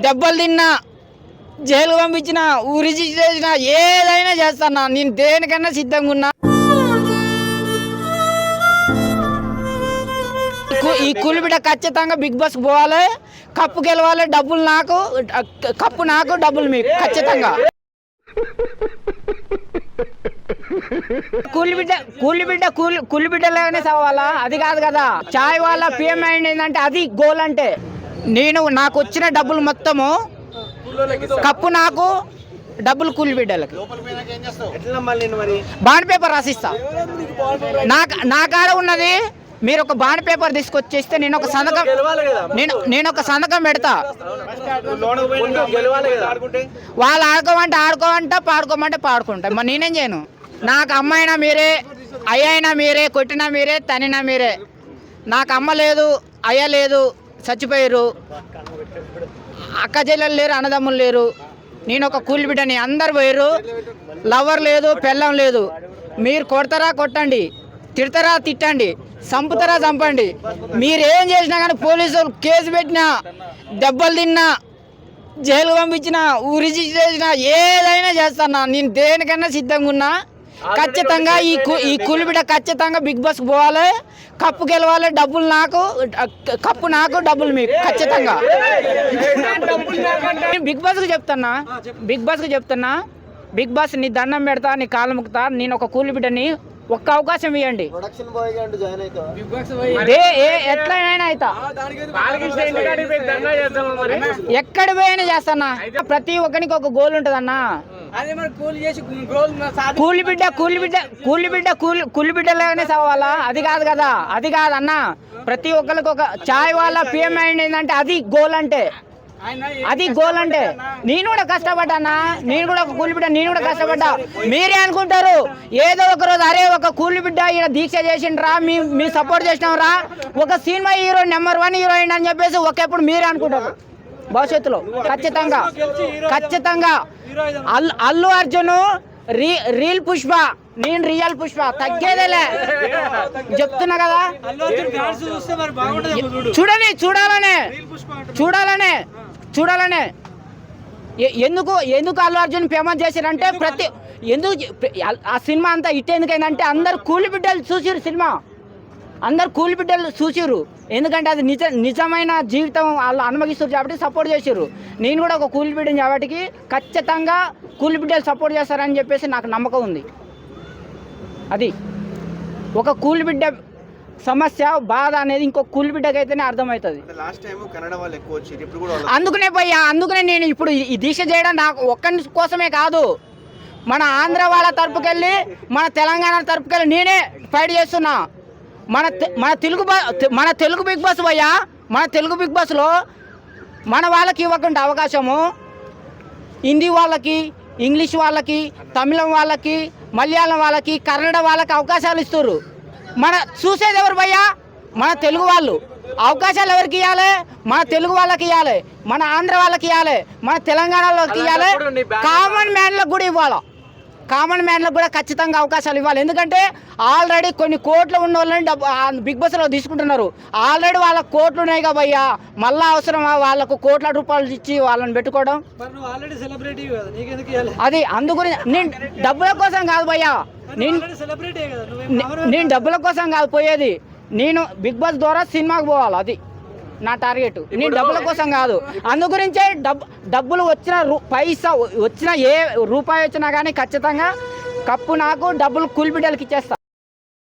దెబ్బలు తిన్నా జైలు పంపించిన ఊరి చేసిన ఏదైనా చేస్తానా. నేను దేనికన్నా సిద్ధంగా ఉన్నా. ఈ కూలిబిడ ఖచ్చితంగా బిగ్ బాస్ పోవాలి. కప్పు గెలవాలి డబ్బులు నాకు కప్పు నాకు డబ్బులు మీకు ఖచ్చితంగా. కూలిబిడ్డ కూలిబిడ్డ కూలి కూలిబిడ్డలాగానే చదవాలా? అది కాదు కదా. చాయ్ వాళ్ళ పిఎం అయింది ఏంటంటే అది గోల్ అంటే. నేను నాకు వచ్చిన డబ్బులు మొత్తము కప్పు నాకు డబ్బులు కూలి బిడ్డలకి. బాండ్ పేపర్ రాసిస్తా. నా నా కాడ ఉన్నది మీరు ఒక బాండ్ పేపర్ తీసుకొచ్చేస్తే నేను ఒక సంతకం నేను నేను ఒక సంతకం పెడతా. వాళ్ళు ఆడుకోమంటే ఆడుకోమంట పాడుకోమంటే పాడుకుంటా. మరి నేనేం చేయను? నాకు అమ్మ అయినా మీరే అయ్య అయినా మీరే కొట్టినా మీరే తనినా మీరే. నాకు అమ్మ లేదు అయ్య లేదు చచ్చిపోయారు. అక్క చెల్లెలు లేరు అన్నదమ్ములు లేరు. నేను ఒక కూలి బిడ్డని అందరు పోయారు. లవర్ లేదు పెళ్ళం లేదు. మీరు కొడతారా కొట్టండి. తిడతారా తిట్టండి. చంపుతారా చంపండి. మీరు ఏం చేసినా కానీ పోలీసులు కేసు పెట్టినా దెబ్బలు తిన్నా జైలు పంపించినా ఊరి చేసినా ఏదైనా చేస్తానా. నేను దేనికన్నా సిద్ధంగా ఉన్నా ఖచ్చితంగా ఈ కు- ఈ కూలిబిడ్డ ఖచ్చితంగా బిగ్ బాస్ పోవాలి. కప్పు గెలవాలి డబ్బులు నాకు కప్పు నాకు డబ్బులు మీకు ఖచ్చితంగా. బిగ్ బాస్కి చెప్తున్నా బిగ్ బాస్కి చెప్తున్నా బిగ్ బాస్ నీ దండం పెడతా నీ కాళ్ళు ముక్తా నేను ఒక కూలి బిడ్డని ఒక్క అవకాశం ఇవ్వండి ఎట్లయినా అవుతా ఎక్కడ పోయినా చేస్తానా? ప్రతి ఒక్కరికి ఒక గోల్ ఉంటదన్నా. కూలి బిడ్డ కూలి బిడ్డ కూలి బిడ్డ కూలి కూలి బిడ్డలాగానే చదవాలా అది కాదు కదా అది కాదు అన్న. ప్రతి ఒక్కరికి ఒక చాయ్ వాళ్ళ పిఎం అయింది ఏంటంటే అది గోల్ అంటే. అది గోల్ అంటే. నేను కూడా కష్టపడ్డానా నేను కూడా ఒక కూలి బిడ్డ నేను కూడా కష్టపడ్డా. మీరే అనుకుంటారు ఏదో ఒక రోజు అరే ఒక కూలి బిడ్డ ఈయన దీక్ష చేసిండ్రా మీ మీ సపోర్ట్ చేసినాంరా ఒక cinema hero number one heroine అని చెప్పేసి ఒకేప్పుడు మీరే అనుకుంటారు. భవిష్యత్తులో. ఖచ్చితంగా. ఖచ్చితంగా. అల్లు అల్లు అర్జున్ రీ రీల్ పుష్ప నేను రియల్ పుష్ప తగ్గేదేలే. చెప్తున్నా కదా? చూడని చూడాలనే. చూడాలనే. చూడాలనే. ఎందుకు ఎందుకు అల్లు అర్జున్ ఫేమస్ చేశారంటే ప్రతి ఎందుకు ఆ సినిమా అంతా హిట్ ఎందుకైందంటే అందరు కూలి బిడ్డలు చూసిరు సినిమా. అందరు కూలి బిడ్డలు చూసిరు ఎందుకంటే అది నిజ నిజమైన జీవితం వాళ్ళు అనుమగిస్తారు కాబట్టి సపోర్ట్ చేసిర్రు. నేను కూడా ఒక కూలి బిడ్డని కాబట్టి ఖచ్చితంగా కూలి బిడ్డలు సపోర్ట్ చేస్తారని చెప్పేసి నాకు నమ్మకం ఉంది. అది. ఒక కూలి బిడ్డ సమస్య బాధ అనేది ఇంకో కూలి బిడ్డకైతేనే అర్థమవుతుంది. లాస్ట్ టైం కన్నడ వాళ్ళు ఎక్కువ వచ్చారు ఇప్పుడు కూడా వాళ్ళు అందుకనే పోయా అందుకనే నేను ఇప్పుడు ఈ- ఈ దీక్ష చేయడం నాకు ఒక్కరి కోసమే కాదు. మన ఆంధ్ర వాళ్ళ తరపుకెళ్ళి మన తెలంగాణ తరపుకెళ్ళి నేనే ఫైట్ చేస్తున్నా. మన మన తెలుగు మన తెలుగు బిగ్ బాస్ పోయా మన తెలుగు బిగ్ బాస్లో మన వాళ్ళకి ఇవ్వకుండా అవకాశము. హిందీ వాళ్ళకి ఇంగ్లీష్ వాళ్ళకి తమిళం వాళ్ళకి మలయాళం వాళ్ళకి కన్నడ వాళ్ళకి అవకాశాలు ఇస్తారు మన చూసేది ఎవరు భయ్యా? మన తెలుగు వాళ్ళు. అవకాశాలు ఎవరికి ఇవ్వాలి మన తెలుగు వాళ్ళకి ఇవ్వాలి మన ఆంధ్ర వాళ్ళకి ఇవ్వాలి మన తెలంగాణ వాళ్ళకి ఇవ్వాలి కామన్ మ్యాన్లకు కూడా ఇవ్వాలి? కామన్ మ్యాన్లకు కూడా ఖచ్చితంగా అవకాశాలు ఇవ్వాలి. ఎందుకంటే ఆల్రెడీ కొన్ని కోట్లు ఉన్న వాళ్ళని డబ్బు బిగ్ బాస్లో తీసుకుంటున్నారు. ఆల్రెడీ వాళ్ళకి కోట్లు ఉన్నాయి కాబయ్యా. మళ్ళీ అవసరమా వాళ్ళకు కోట్ల రూపాయలు ఇచ్చి వాళ్ళని పెట్టుకోవడం? అది అందుగురి నేను డబ్బుల కోసం కాదు భయ్యా. నేను నేను డబ్బుల కోసం కాదు పోయేది. నేను బిగ్ బాస్ ద్వారా సినిమాకి పోవాలి అది. నా టార్గెట్ నేను డబ్బుల కోసం కాదు. అందు గురించే డబ్బు డబ్బులు వచ్చిన రూ- పైసా వచ్చిన ఏ రూపాయి వచ్చినా కానీ ఖచ్చితంగా కప్పు నాకు డబ్బులు కూలి బిడ్డలకి ఇచ్చేస్తా.